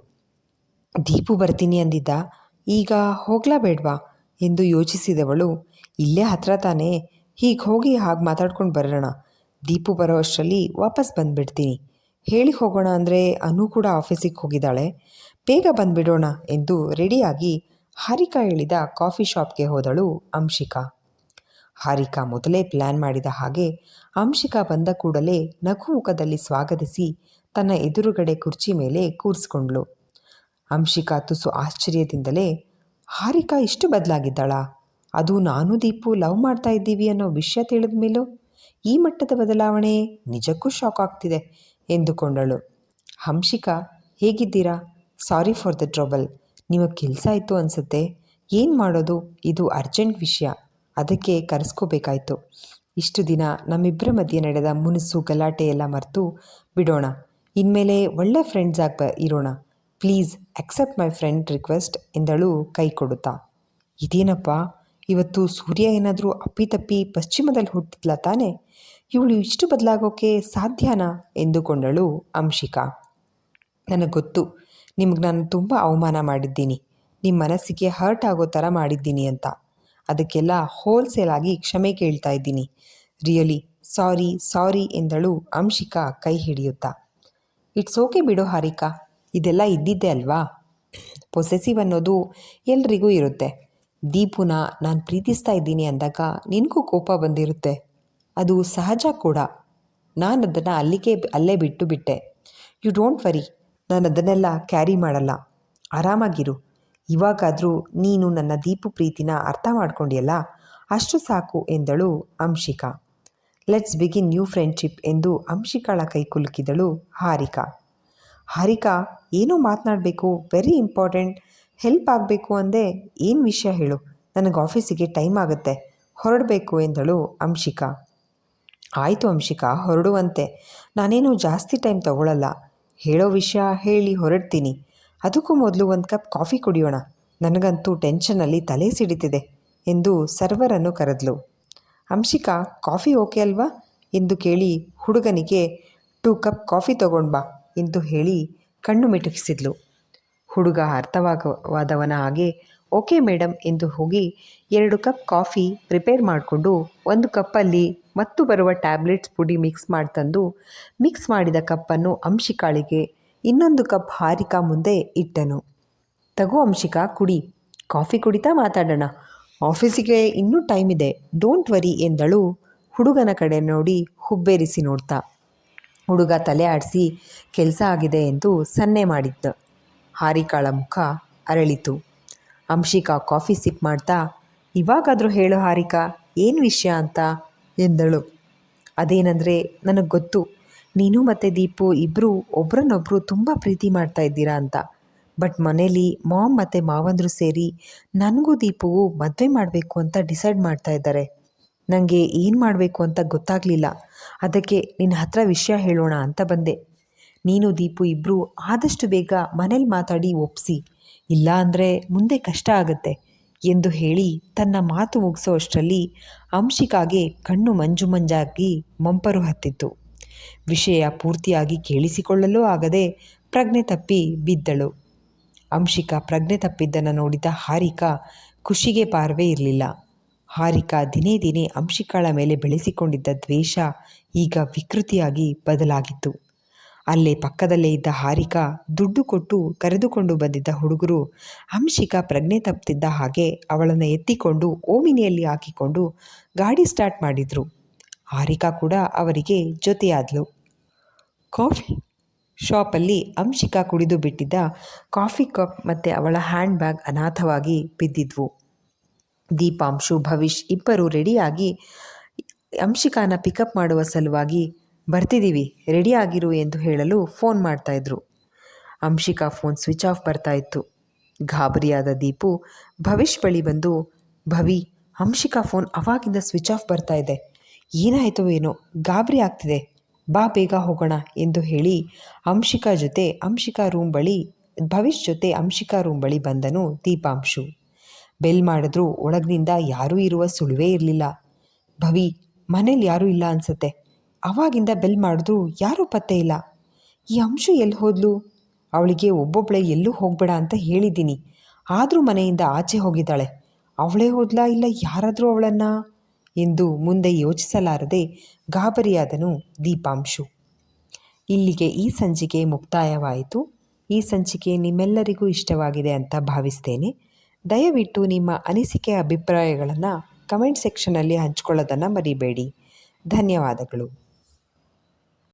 ದೀಪು ಬರ್ತೀನಿ ಅಂದಿದ್ದ. ಈಗ ಹೋಗ್ಲಾ ಬೇಡವಾ ಎಂದು ಯೋಚಿಸಿದವಳು, ಇಲ್ಲೇ ಹತ್ರ ತಾನೇ, ಹೀಗೆ ಹೋಗಿ ಹಾಗೆ ಮಾತಾಡ್ಕೊಂಡು ಬರೋಣ. ದೀಪು ಬರೋ ಅಷ್ಟರಲ್ಲಿ ವಾಪಸ್ ಬಂದುಬಿಡ್ತೀನಿ. ಹೇಳಿ ಹೋಗೋಣ ಅಂದರೆ ಅನು ಕೂಡ ಆಫೀಸಿಗೆ ಹೋಗಿದ್ದಾಳೆ. ಬೇಗ ಬಂದುಬಿಡೋಣ ಎಂದು ರೆಡಿಯಾಗಿ ಹಾರಿಕಾ ಹೇಳಿದ ಕಾಫಿ ಶಾಪ್ಗೆ ಹೋದಳು ಅಂಶಿಕಾ. ಹಾರಿಕಾ ಮೊದಲೇ ಪ್ಲ್ಯಾನ್ ಮಾಡಿದ ಹಾಗೆ ಅಂಶಿಕಾ ಬಂದ ಕೂಡಲೇ ನಗು ಮುಖದಲ್ಲಿ ಸ್ವಾಗತಿಸಿ ತನ್ನ ಎದುರುಗಡೆ ಕುರ್ಚಿ ಮೇಲೆ ಕೂರಿಸ್ಕೊಂಡ್ಳು. ಅಂಶಿಕಾ ತುಸು ಆಶ್ಚರ್ಯದಿಂದಲೇ, ಹಾರಿಕಾ ಇಷ್ಟು ಬದಲಾಗಿದ್ದಾಳಾ? ಅದು ನಾನು ದೀಪು ಲವ್ ಮಾಡ್ತಾ ಇದ್ದೀವಿ ಅನ್ನೋ ವಿಷಯ ತಿಳಿದ ಮೇಲೂ ಈ ಮಟ್ಟದ ಬದಲಾವಣೆ ನಿಜಕ್ಕೂ ಶಾಕ್ ಆಗ್ತಿದೆ, ಎಂದುಕೊಂಡಳು. ಹಂಶಿಕಾ ಹೇಗಿದ್ದೀರಾ? Sorry for the trouble. ನಿಮಗೆ ಕೆಲಸ ಇತ್ತು ಅನಿಸುತ್ತೆ. ಏನು ಮಾಡೋದು? ಇದು ಅರ್ಜೆಂಟ್ ವಿಷಯ. ಅದಕ್ಕೆ ಕರೆಸ್ಕೋಬೇಕಾಯ್ತು. ಇಷ್ಟು ದಿನ ನಮ್ಮಿಬ್ಬರ ಮಧ್ಯೆ ನಡೆದ ಮುನಿಸು ಗಲಾಟೆ ಎಲ್ಲ ಮರೆತು ಬಿಡೋಣ. ಇನ್ಮೇಲೆ ಒಳ್ಳೆ ಫ್ರೆಂಡ್ಸ್ ಆಗಿ ಇರೋಣ. Please accept my friend request ಎಂದಳು ಕೈ ಕೊಡುತ್ತಾ. ಇದೇನಪ್ಪ? ಇವತ್ತು ಸೂರ್ಯ ಏನಾದರೂ ಅಪ್ಪಿತಪ್ಪಿ ಪಶ್ಚಿಮದಲ್ಲಿ ಹುಟ್ಟಿದ್ಲ ತಾನೆ? ಇವಳು ಇಷ್ಟು ಬದಲಾಗೋಕೆ ಸಾಧ್ಯನಾ? ಎಂದುಕೊಂಡಳು ಅಂಶಿಕಾ. ನನಗೆ ಗೊತ್ತು. ನಿಮಗೆ ನಾನು ತುಂಬ ಅವಮಾನ ಮಾಡಿದ್ದೀನಿ. ನಿಮ್ಮ ಮನಸ್ಸಿಗೆ ಹರ್ಟ್ ಆಗೋ ಥರ ಮಾಡಿದ್ದೀನಿ ಅಂತ. ಅದಕ್ಕೆಲ್ಲ ಹೋಲ್ಸೇಲ್ ಆಗಿ ಕ್ಷಮೆ ಕೇಳ್ತಾ ಇದ್ದೀನಿ. ರಿಯಲಿ ಸಾರಿ ಸಾರಿ ಎಂದಳು ಅಂಶಿಕಾ ಕೈ ಹಿಡಿಯುತ್ತಾ. ಇಟ್ಸ್ ಓಕೆ ಬಿಡು ಹಾರಿಕಾ, ಇದೆಲ್ಲ ಇದ್ದಿದ್ದೆ ಅಲ್ವಾ? ಪೊಸೆಸಿವ್ ಅನ್ನೋದು ಎಲ್ರಿಗೂ ಇರುತ್ತೆ. ದೀಪುನ ನಾನು ಪ್ರೀತಿಸ್ತಾ ಇದ್ದೀನಿ ಅಂದಾಗ ನಿನಗೂ ಕೋಪ ಬಂದಿರುತ್ತೆ. ಅದು ಸಹಜ ಕೂಡ. ನಾನು ಅದನ್ನು ಅಲ್ಲಿಗೆ, ಅಲ್ಲೇ ಬಿಟ್ಟು ಬಿಟ್ಟೆ. ಯು ಡೋಂಟ್ ವರಿ ನಾನು ಅದನ್ನೆಲ್ಲ ಕ್ಯಾರಿ ಮಾಡಲ್ಲ. ಆರಾಮಾಗಿರು. ಇವಾಗಾದರೂ ನೀನು ನನ್ನ ದೀಪು ಪ್ರೀತಿನ ಅರ್ಥ ಮಾಡ್ಕೊಂಡಿಯಲ್ಲ? ಅಷ್ಟು ಸಾಕು ಎಂದಳು Anshika. Let's begin new friendship ಎಂದು ಅಂಶಿಕಾಳ ಕೈ ಕುಲುಕಿದಳು ಹಾರಿಕಾ. ಹಾರಿಕಾ, ಏನೋ ಮಾತನಾಡಬೇಕು? ವೆರಿ ಇಂಪಾರ್ಟೆಂಟ್ ಹೆಲ್ಪ್ ಆಗಬೇಕು ಅಂದೆ ಏನು ವಿಷಯ ಹೇಳು? ನನಗೆ ಆಫೀಸಿಗೆ ಟೈಮ್ ಆಗುತ್ತೆ. ಹೊರಡಬೇಕು ಎಂದಳು ಅಂಶಿಕಾ. ಆಯಿತು ಅಂಶಿಕಾ, ಹೊರಡುವಂತೆ. ನಾನೇನು ಜಾಸ್ತಿ ಟೈಮ್ ತಗೊಳ್ಳಲ್ಲ ಹೇಳೋ ವಿಷಯ ಹೇಳಿ ಹೊರಡ್ತೀನಿ. ಅದಕ್ಕೂ ಮೊದಲು ಒಂದು ಕಪ್ ಕಾಫಿ ಕುಡಿಯೋಣ. ನನಗಂತೂ ಟೆನ್ಷನಲ್ಲಿ ತಲೆ ಸಿಡಿತಿದೆ ಎಂದು ಸರ್ವರನ್ನು ಕರೆದ್ಲು. ಅಂಶಿಕಾ, ಕಾಫಿ ಓಕೆ ಅಲ್ವಾ? ಎಂದು ಕೇಳಿ ಹುಡುಗನಿಗೆ, ಟೂ ಕಪ್ ಕಾಫಿ ತಗೊಂಡು ಬಾ ಎಂದು ಹೇಳಿ ಕಣ್ಣು ಮಿಟುಕಿಸಿದ್ಲು. ಹುಡುಗ ಅರ್ಥವಾಗವಾದವನ ಹಾಗೆ, ಓಕೆ ಮೇಡಮ್ ಎಂದು ಹೋಗಿ ಎರಡು ಕಪ್ ಕಾಫಿ ಪ್ರಿಪೇರ್ ಮಾಡಿಕೊಂಡು ಒಂದು ಕಪ್ಪಲ್ಲಿ ಮತ್ತು ಬರುವ ಟ್ಯಾಬ್ಲೆಟ್ಸ್ ಪುಡಿ ಮಿಕ್ಸ್ ಮಾಡ್ತಂದು ಮಿಕ್ಸ್ ಮಾಡಿದ ಕಪ್ಪನ್ನು ಅಂಶಿಕಾಳಿಗೆ ಇನ್ನೊಂದು ಕಪ್ ಹಾರಿಕಾ ಮುಂದೆ ಇಟ್ಟನು. ತಗೋ ಅಂಶಿಕಾ, ಕುಡಿ. ಕಾಫಿ ಕುಡಿತಾ ಮಾತಾಡೋಣ. ಆಫೀಸಿಗೆ ಇನ್ನೂ ಟೈಮ್ ಇದೆ. ಡೋಂಟ್ ವರಿ ಎಂದಳು. ಹುಡುಗನ ಕಡೆ ನೋಡಿ ಹುಬ್ಬೇರಿಸಿ ನೋಡ್ತಾ. ಹುಡುಗ ತಲೆ ಆಡಿಸಿ ಕೆಲಸ ಆಗಿದೆ ಎಂದು ಸನ್ನೆ ಮಾಡಿದ್ದ. ಹಾರಿಕಾಳ ಮುಖ ಅರಳಿತು. ಅಂಶಿಕಾ ಕಾಫಿ ಸಿಪ್ ಮಾಡ್ತಾ, ಇವಾಗಾದರೂ ಹೇಳು ಹಾರಿಕಾ, ಏನು ವಿಷಯ ಅಂತ? ಎಂದಳು. ಅದೇನಂದರೆ, ನನಗೆ ಗೊತ್ತು. ನೀನು ಮತ್ತು ದೀಪು ಇಬ್ಬರು ಒಬ್ರನ್ನೊಬ್ಬರು ತುಂಬ ಪ್ರೀತಿ ಮಾಡ್ತಾ ಇದ್ದೀರಾ ಅಂತ. ಬಟ್ ಮನೇಲಿ ಮಾಮ್ ಮತ್ತು ಮಾವಂದರು ಸೇರಿ ನನಗೂ ದೀಪುವು ಮದುವೆ ಮಾಡಬೇಕು ಅಂತ ಡಿಸೈಡ್ ಮಾಡ್ತಾ ಇದ್ದಾರೆ. ನನಗೆ ಏನು ಮಾಡಬೇಕು ಅಂತ ಗೊತ್ತಾಗಲಿಲ್ಲ. ಅದಕ್ಕೆ ನಿನ್ನ ಹತ್ರ ವಿಷಯ ಹೇಳೋಣ ಅಂತ ಬಂದೆ. ನೀನು ದೀಪು ಇಬ್ಬರು ಆದಷ್ಟು ಬೇಗ ಮನೇಲಿ ಮಾತಾಡಿ ಒಪ್ಪಿಸಿ ಇಲ್ಲ ಅಂದರೆ ಮುಂದೆ ಕಷ್ಟ ಆಗುತ್ತೆ. ಎಂದು ಹೇಳಿ ತನ್ನ ಮಾತು ಮುಗಿಸುವಷ್ಟರಲ್ಲಿ ಅಂಶಿಕಾಗೆ ಕಣ್ಣು ಮಂಜು ಮಂಜಾಗಿ ಮಂಪರು ಹತ್ತಿತ್ತು. ವಿಷಯ ಪೂರ್ತಿಯಾಗಿ ಕೇಳಿಸಿಕೊಳ್ಳಲೂ ಆಗದೆ ಪ್ರಜ್ಞೆ ತಪ್ಪಿ ಬಿದ್ದಳು. ಅಂಶಿಕಾ ಪ್ರಜ್ಞೆ ತಪ್ಪಿದ್ದನ್ನು ನೋಡಿದ ಹಾರಿಕಾ ಖುಷಿಗೆ ಪಾರ್ವೇ ಇರಲಿಲ್ಲ. ಹಾರಿಕಾ ದಿನೇ ದಿನೇ ಅಂಶಿಕಾಳ ಮೇಲೆ ಬೆಳೆಸಿಕೊಂಡಿದ್ದ ದ್ವೇಷ ಈಗ ವಿಕೃತಿಯಾಗಿ ಬದಲಾಗಿತ್ತು. ಅಲ್ಲೇ ಪಕ್ಕದಲ್ಲೇ ಇದ್ದ ಹಾರಿಕಾ ದುಡ್ಡು ಕೊಟ್ಟು ಕರೆದುಕೊಂಡು ಬಂದಿದ್ದ ಹುಡುಗರು ಅಂಶಿಕಾ ಪ್ರಜ್ಞೆ ತಪ್ಪುತ್ತಿದ್ದ ಹಾಗೆ ಅವಳನ್ನು ಎತ್ತಿಕೊಂಡು ಓಮಿನಿಯಲ್ಲಿ ಹಾಕಿಕೊಂಡು ಗಾಡಿ ಸ್ಟಾರ್ಟ್ ಮಾಡಿದ್ರು. ಹಾರಿಕಾ ಕೂಡ ಅವರಿಗೆ ಜೊತೆಯಾದಳು ಕಾಫಿ ಶಾಪಲ್ಲಿ ಅಂಶಿಕಾ ಕುಡಿದು ಬಿಟ್ಟಿದ್ದ ಕಾಫಿ ಕಪ್ ಮತ್ತು ಅವಳ ಹ್ಯಾಂಡ್ ಬ್ಯಾಗ್ ಅನಾಥವಾಗಿ ಬಿದ್ದಿದ್ವು. ದೀಪಾಂಶು ಭವಿಷ್ ಇಬ್ಬರು ರೆಡಿಯಾಗಿ ಅಂಶಿಕಾನ ಪಿಕಪ್ ಮಾಡುವ ಸಲುವಾಗಿ ಬರ್ತಿದ್ದೀವಿ ರೆಡಿ ಆಗಿರು ಎಂದು ಹೇಳಲು ಫೋನ್ ಮಾಡ್ತಾಯಿದ್ರು ಅಂಶಿಕಾ ಫೋನ್ ಸ್ವಿಚ್ ಆಫ್ ಬರ್ತಾ ಇತ್ತು. ಗಾಬರಿಯಾದ ದೀಪು ಭವಿಷ್ ಬಳಿ ಬಂದು, ಭವಿ, ಅಂಶಿಕಾ ಫೋನ್ ಅವಾಗಿಂದ ಸ್ವಿಚ್ ಆಫ್ ಬರ್ತಾ ಇದೆ. ಏನಾಯಿತು ಏನೋ, ಗಾಬರಿ ಆಗ್ತಿದೆ. ಬಾ, ಬೇಗ ಹೋಗೋಣ ಎಂದು ಹೇಳಿ ಅಂಶಿಕಾ ಜೊತೆ, ಅಂಶಿಕಾ ರೂಮ್ ಬಳಿ ಭವಿಷ್ ಜೊತೆ ಅಂಶಿಕಾ ರೂಮ್ ಬಳಿ ಬಂದನು ದೀಪಾಂಶು. ಬೆಲ್ ಮಾಡಿದ್ರೂ, ಒಳಗಿನಿಂದ ಯಾರೂ ಇರುವ ಸುಳಿವೇ ಇರಲಿಲ್ಲ. ಭವಿ, ಮನೇಲಿ ಯಾರೂ ಇಲ್ಲ ಅನ್ಸುತ್ತೆ. ಅವಾಗಿಂದ ಬೆಲ್ ಮಾಡಿದ್ರು ಯಾರೂ ಪತ್ತೆ ಇಲ್ಲ. ಈ ಅಂಶು ಎಲ್ಲಿ ಹೋದ್ಲು? ಅವಳಿಗೆ ಒಬ್ಬೊಬ್ಬಳೆ ಎಲ್ಲೂ ಹೋಗಬೇಡ ಅಂತ ಹೇಳಿದ್ದೀನಿ. ಆದರೂ ಮನೆಯಿಂದ ಆಚೆ ಹೋಗಿದ್ದಾಳೆ. ಅವಳೇ ಹೋದ್ಲಾ ಇಲ್ಲ ಯಾರಾದರೂ ಅವಳನ್ನ? ಎಂದು ಮುಂದೆ ಯೋಚಿಸಲಾರದೆ ಗಾಬರಿಯಾದನು ದೀಪಾಂಶು. ಇಲ್ಲಿಗೆ ಈ ಸಂಚಿಕೆ ಮುಕ್ತಾಯವಾಯಿತು. ಈ ಸಂಚಿಕೆ ನಿಮ್ಮೆಲ್ಲರಿಗೂ ಇಷ್ಟವಾಗಿದೆ ಅಂತ ಭಾವಿಸ್ತೇನೆ. ದಯವಿಟ್ಟು ನಿಮ್ಮ ಅನಿಸಿಕೆ, ಅಭಿಪ್ರಾಯಗಳನ್ನು ಕಮೆಂಟ್ ಸೆಕ್ಷನಲ್ಲಿ ಹಂಚ್ಕೊಳ್ಳೋದನ್ನು ಮರಿಬೇಡಿ. ಧನ್ಯವಾದಗಳು.